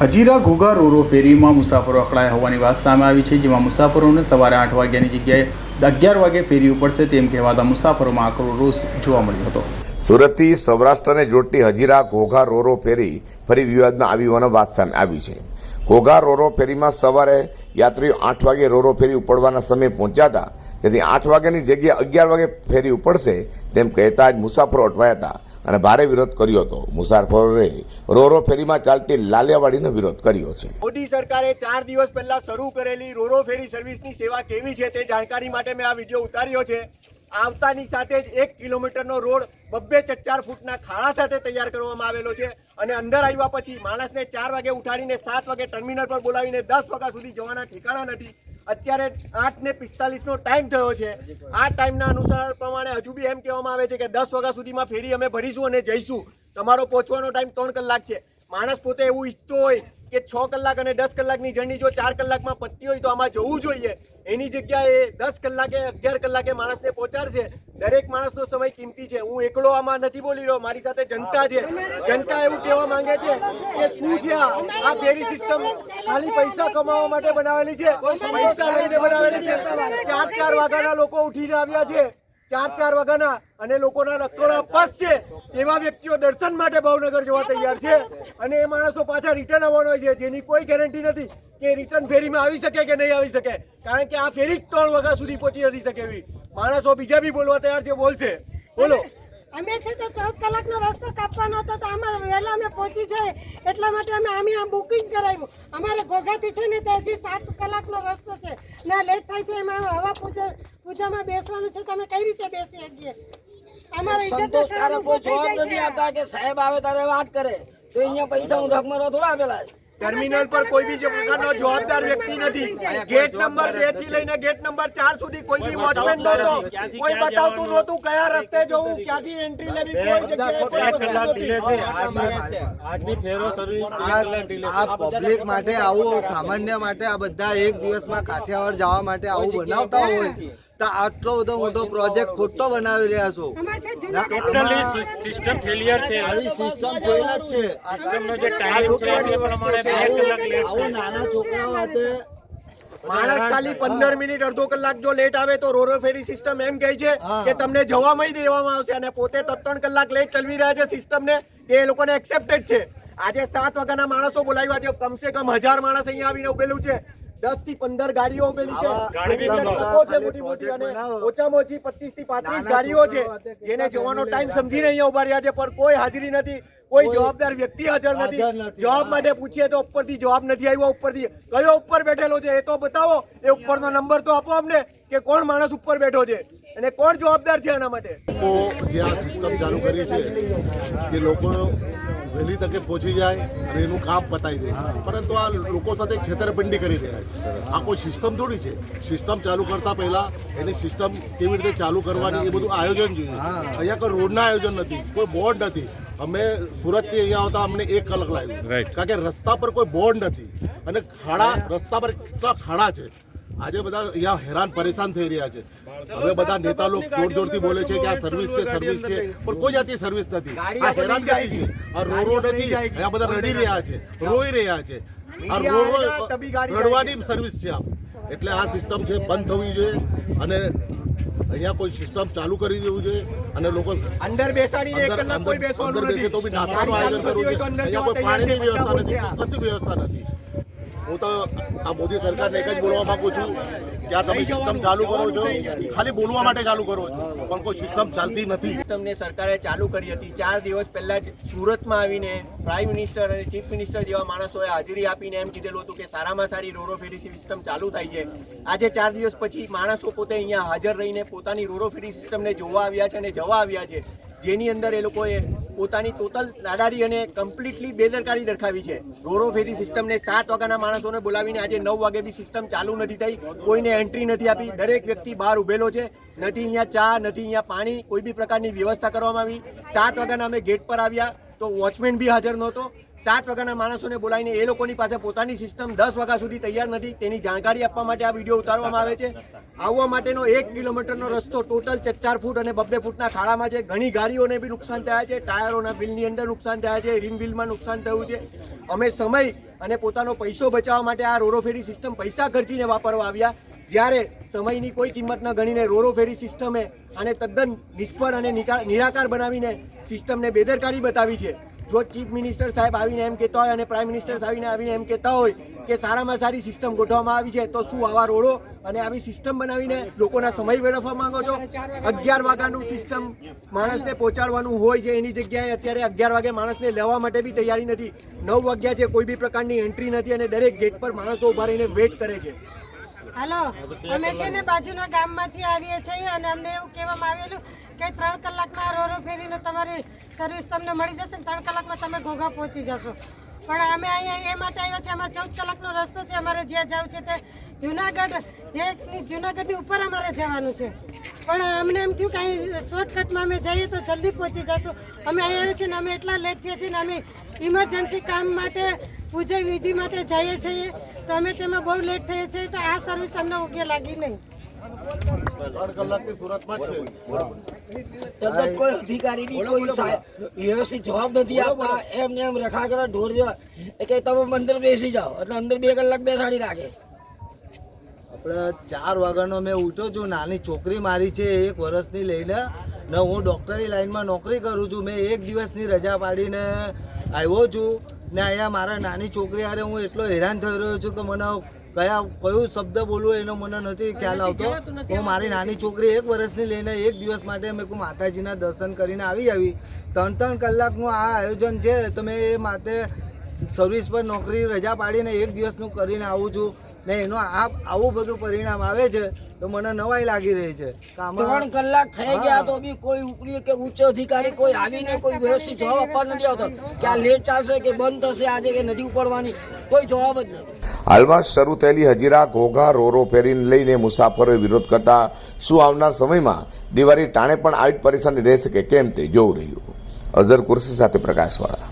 હજીરા ઘોઘા રોરો ફેરીમાં મુસાફરો અકળાયા હોવાની વાત સામે આવી છે, જેમાં મુસાફરોને સવારે આઠ વાગ્યાની જગ્યાએ અગિયાર વાગે ફેરી ઉપડશે તેમ કહેવાતા મુસાફરોમાં આકરો રોષ જોવા મળ્યો હતો. સુરતથી સૌરાષ્ટ્રને જોડતી હજીરા ઘોઘા રોરો ફેરી ફરી વિવાદમાં આવી હોવાની વાત સામે આવી છે. ઘોઘા રોરો ફેરીમાં સવારે યાત્રીઓ આઠ વાગે રોરો ફેરી ઉપડવાના સમયે પહોંચ્યા હતા. જેથી આઠ વાગ્યાની જગ્યાએ અગિયાર વાગે ફેરી ઉપડશે તેમ કહેતા જ મુસાફરો અટવાયા હતા. અને ભારે વિરોધ કર્યો હતો. મુસાફરોએ રોરો ફેરીમાં ચાલતી લાલિયાવાડીનો વિરોધ કર્યો છે. મોદી સરકારે ચાર દિવસ પહેલા શરૂ કરેલી રોરો ફેરી સર્વિસની સેવા કેવી છે તે જાણકારી માટે મેં આ વીડિયો ઉતાર્યો છે. આવતાની સાથે જ એક કિલોમીટરનો રોડ બબ્બે ચચાર ફૂટના ખાડા સાથે તૈયાર કરવામાં આવેલો છે અને અંદર આવ્યા પછી માણસને ચાર વાગે ઉઠાડીને સાત વાગે ટર્મિનલ પર બોલાવીને દસ વાગ્યા સુધી જવાના ઠેકાણા નથી. અત્યારે આઠ ને પિસ્તાલીસ નો ટાઈમ થયો છે. આ ટાઈમના અનુસાર પ્રમાણે હજુ બી એમ કહેવામાં આવે છે કે દસ વાગ્યા સુધીમાં ફેરી અમે ભરીશું અને જઈશું. તમારો પહોંચવાનો ટાઈમ ત્રણ કલાક છે. માણસ પોતે એવું ઈચ્છતો હોય કે છ કલાક અને દસ કલાકની જર્ની જો ચાર કલાકમાં પતતી હોય તો આમાં જવું જોઈએ. એની જગ્યાએ દસ કલાકે, અગિયાર કલાકે માણસને પહોંચાડશે. દરેક માણસનો સમય કિંમતી છે. હું એકલો આમાં નથી બોલી રહ્યો. મારી સાથે જનતા છે. જનતા એવું કહેવા માંગે છે કે શું છે આ? ફેરી સિસ્ટમ ખાલી પૈસા કમાવા માટે બનાવેલી છે. પૈસા લઈને બનાવેલી છે. ચાર ચાર વાગ્યાના લોકો ઉઠીને આવ્યા છે. ચાર ચાર વાગ્યાના અને લોકોના નક્કોડા પસ છે, એવા વ્યક્તિઓ દર્શન માટે ભાવનગર જવા તૈયાર છે. અને એ માણસો પાછા રિટર્ન આવવાના છે, જેની કોઈ ગેરંટી નથી કે રિટર્ન ફેરીમાં આવી શકે કે નહીં આવી શકે. કારણ કે આ ફેરી ત્રણ વાગ્યા સુધી પહોંચી નથી શકે એવી. માણસો બીજા બી બોલવા તૈયાર છે, બોલશે. બોલો. અમે છે તો ચૌદ કલાકનો રસ્તો કાપવાનો હતો તો અમારે વહેલા અમે પહોંચી જાય એટલા માટે અમે અમે આ બુકિંગ કરાવ્યું. અમારે ઘોઘાથી છે ને તો હજી સાત કલાકનો રસ્તો છે. ના લેટ થાય છે એમાં હવા પૂજા પૂજામાં બેસવાનું છે. તો અમે કઈ રીતે બેસી શકીએ અમારે સંતોષકારક કોઈ જવાબ નથી આપતા કે સાહેબ આવે ત્યારે વાત કરે. તો અહીંયા પૈસા હું ધકમરો થોડા આપેલા છે. ટર્મિનલ પર કોઈ બી પ્રકારનો જવાબદાર વ્યક્તિ નથી. ગેટ નંબર બેથી લઈને ગેટ નંબર ચાર સુધી કોઈ બી વોચમેન નહોતો. કોઈ બતાવતું નહોતું કયા રસ્તે જવું ક્યાંથી એન્ટ્રી લેવી કોઈ જગ્યાએ. આ પબ્લિક માટે આવું સામાન્ય માટે આ બધા એક દિવસમાં કાઠિયાવાડ જવા માટે આવું બનાવતા હોય. તો આટલો બધો મોટો પ્રોજેક્ટ ખોટો બનાવી રહ્યા છો. અમારે છે ના, જૂના આમાં સિસ્ટમ ફેલિયર છે. આવી સિસ્ટમ ફેલ છે. સિસ્ટમનો જે ટાઈમ છે તે પ્રમાણે બે કલાક લેટ આવું નાના છોકરાઓ હાથે. માણસ ખાલી પંદર મિનિટ અડધો કલાક જો લેટ આવે તો રોરો ફેરી સિસ્ટમ એમ કહે છે કે તમને જવામાં દેવામાં આવશે અને પોતે ત્રણ કલાક લેટ ચલવી રહ્યા છે સિસ્ટમ ને. તે એ લોકોને એક્સેપ્ટેડ છે. આજે સાત વાગ્યાના માણસો બોલાવ્યા છે. કમસે કમ હજાર માણસ અહીંયા આવીને ઉભેલું છે. દસથી પંદર ગાડીઓ ઉભેલી છે. મોટી મોટી અને ઓછામાં ઓછી પચીસથી પાંત્રીસ ગાડીઓ છે જેને જોવાનો ટાઈમ સમજીને અહીંયા ઊભા રહ્યા છે પણ કોઈ હાજરી નથી. કોઈ જવાબદાર વ્યક્તિ હાજર નથી. જવાબ માટે પૂછીએ તો ઉપરથી જવાબ નથી આવ્યો ઉપરથી કયો ઉપર બેઠેલો છે એ તો બતાવો. એ ઉપરનો નંબર તો આપો અમને કે કોણ માણસ ઉપર બેઠો છે. અને કોણ જવાબદાર છે આના માટે? લોકો જે આ સિસ્ટમ ચાલુ કરી છે કે લોકો વહેલી તકે પહોંચી જાય અને એનું કામ પતાવી દે. પરંતુ આ લોકો સાથે છેતરપિંડી કરી રહ્યા છે. આ કોઈ સિસ્ટમ થોડી છે. સિસ્ટમ ચાલુ કરતા પહેલા એની સિસ્ટમ કેવી રીતે ચાલુ કરવાની એ બધું આયોજન જોઈએ. અહીંયા કોઈ રોડના આયોજન નથી કોઈ બોર્ડ નથી. અમે સુરતથી અહીંયા આવતા અમને એક કલાક લાગ્યું. કારણ કે રસ્તા પર કોઈ બોર્ડ નથી. અને ખાડા રસ્તા પર કેટલા ખાડા છે. આજે બધા અહીંયા હેરાન પરેશાન થઈ રહ્યા છે. હવે બધા નેતા લોકો જોર જોરથી બોલે છે કે આ સર્વિસ છે સર્વિસ છે પણ કોઈ જાતની સર્વિસ નથી. આ હેરાન છે. આ રોરો નથી. અહીંયા બધા રડી રહ્યા છે. રોઈ રહ્યા છે. આ રોરો રડવાની સર્વિસ છે આ એટલે આ સિસ્ટમ છે બંધ થવી જોઈએ અને અહીંયા કોઈ સિસ્ટમ ચાલુ કરી દેવું જોઈએ અને લોકો અંદર બેસાડીને એક કલાક કોઈ બેસવાનું નથી. તો બી નાસ્તાનું આયોજન કરવું છે અહીંયા કોઈ પાણીની વ્યવસ્થા નથી. કશું વ્યવસ્થા નથી. હું તો આ મોદી સરકારને એક જ બોલવા માંગુ છું કે આ તમે સિસ્ટમ ચાલુ કરો છો. ખાલી બોલવા માટે ચાલુ કરો છો, પણ કોઈ સિસ્ટમ ચાલતી નથી. તમને સરકારે ચાલુ કરી હતી. ચાર દિવસ પહેલા જ સુરતમાં આવીને પ્રાઇમ મિનિસ્ટર અને ચીફ મિનિસ્ટર જેવા માણસોએ હાજરી આપીને એમ કીધેલું હતું કે સારામાં સારી રોરો ફેરી સિસ્ટમ ચાલુ થાય છે. આજે ચાર દિવસ પછી માણસો પોતે અહીંયા હાજર રહીને પોતાની રોરો ફેરી સિસ્ટમને જોવા આવ્યા છે અને જવા આવ્યા છે. જેની અંદર એ લોકોએ પોતાની ટોટલ નાદારી અને કમ્પ્લીટલી બેદરકારી દર્શાવી છે. રોરો ફેરી સિસ્ટમને સાત વાગ્યાના માણસોને બોલાવીને આજે નવ વાગે બી સિસ્ટમ ચાલુ નથી થઈ, કોઈને એન્ટ્રી નથી આપી. દરેક વ્યક્તિ બહાર ઉભેલો છે. નથી અહીંયા ચા, નથી અહીંયા પાણી, કોઈ બી પ્રકારની વ્યવસ્થા કરવામાં આવી. સાત વાગ્યાના અમે ગેટ પર આવ્યા તો વોચમેન બી હાજર નહોતો. સાત વાગ્યાના માણસોને બોલાવીને એ લોકોની પાસે પોતાની સિસ્ટમ દસ વાગ્યા સુધી તૈયાર નથી. તેની જાણકારી આપવા માટે આ વીડિયો ઉતારવામાં આવે છે. આવવા માટેનો એક કિલોમીટરનો રસ્તો ટોટલ ચચાર ફૂટ અને બબ્બે ફૂટના ખાડામાં છે. ઘણી ગાડીઓને બી નુકસાન થયા છે. ટાયરોના બિલની અંદર નુકસાન થયા છે. રિમ બિલમાં નુકસાન થયું છે. અમે સમય અને પોતાનો પૈસો બચાવવા માટે આ રોરો ફેરી સિસ્ટમ પૈસા ખર્ચીને વાપરવા આવ્યા. જ્યારે સમયની કોઈ કિંમત ન ગણીને રોરો ફેરી સિસ્ટમે અને તદ્દન નિષ્ફળ અને નિરાકાર બનાવીને સિસ્ટમને બેદરકારી બતાવી છે. જો ચીફ મિનિસ્ટર સાહેબ આવીને એમ કહેતા હોય અને પ્રાઇમ મિનિસ્ટર આવીને આવીને એમ કહેતા હોય કે સારામાં સારી સિસ્ટમ ગોઠવવામાં આવી છે, તો શું આવા રોડો અને આવી સિસ્ટમ બનાવીને લોકોના સમય વેડફવા માંગો છો? અગિયાર વાગ્યાનું સિસ્ટમ માણસને પહોંચાડવાનું હોય છે એની જગ્યાએ, અત્યારે અગિયાર વાગે માણસને લેવા માટે બી તૈયારી નથી. નવ વાગ્યા છે, કોઈ બી પ્રકારની એન્ટ્રી નથી અને દરેક ગેટ પર માણસો ઊભા રહીને વેટ કરે છે. હાલો, અમે છે ને બાજુના ગામમાંથી આવીએ છીએ અને અમને એવું કહેવામાં આવેલું કે ત્રણ કલાકમાં રોરો ફેરીને તમારી સર્વિસ તમને મળી જશે ને ત્રણ કલાકમાં તમે ઘોઘા પહોંચી જશો. પણ અમે અહીંયા એ માટે આવ્યા છે અમારે ચૌદ કલાકનો રસ્તો છે, અમારે જ્યાં જવું છે તે જુનાગઢ, જે જુનાગઢની ઉપર અમારે જવાનું છે. પણ અમને એમ થયું કે અહીં શોર્ટકટમાં અમે જઈએ તો જલ્દી પહોંચી જશું. અમે અહીં આવ્યા છીએ ને અમે એટલા લેટ થયા છીએ ને અમે ઇમરજન્સી કામ માટે પૂજા વિધિ માટે જઈએ છીએ. તો અમે તેમાં બહુ લેટ થઈએ છીએ તો આ સર્વિસ અમને ઓકે લાગી નહીં. છે. કોઈ અધિકારી બી કોઈ જવાબ નથી આપતા. એમ ને એમ રખા કરે ઢોર કે તમે અંદર બેસી જાઓ. એટલે અંદર બે કલાક બેસાડી રાખે. આપણે ચાર વાગ્યાનો મેં ઉઠ્યો છું. નાની છોકરી મારી છે એક વર્ષની લઈને. ને હું ડૉક્ટરી લાઈનમાં નોકરી કરું છું. મેં એક દિવસની રજા પાડીને આવ્યો છું. ને અહીંયા મારા નાની છોકરી હારે હું એટલો હેરાન થઈ રહ્યો છું કે મને કયા કયું શબ્દ બોલવું એનો મને નથી ખ્યાલ આવતો. હું મારી નાની છોકરી એક વર્ષની લઈને એક દિવસ માટે મેં માતાજીના દર્શન કરીને આવી આવી. ત્રણ ત્રણ કલાકનું આ આયોજન છે તો મેં એ માટે સર્વિસ પર નોકરી રજા પાડીને એક દિવસનું કરીને આવું છું. ને એનો આ આવું બધું પરિણામ આવે છે તો મને નવાઈ લાગી રહી છે. ત્રણ કલાક થઈ ગયા તો બી કોઈ ઉપરી કે ઉચ્ચ અધિકારી કોઈ આવીને કોઈ વ્યવસ્થિત જવાબ આપવા નથી આવતો. કે આ લેટ ચાલશે કે બંધ થશે આજે કે નથી ઉપડવાની કોઈ જવાબ જ નથી. હાલમાં શરૂ થયેલી હજીરા ઘોઘા રોરો ફેરીને લઈને મુસાફરોએ વિરોધ કરતા શું આવનાર સમયમાં દિવાળી ટાણે પણ આવી જ પરેશાની રહેશે કે કેમ તે જોવું રહ્યું. અઝર કુર્સી સાથે પ્રકાશવાળા.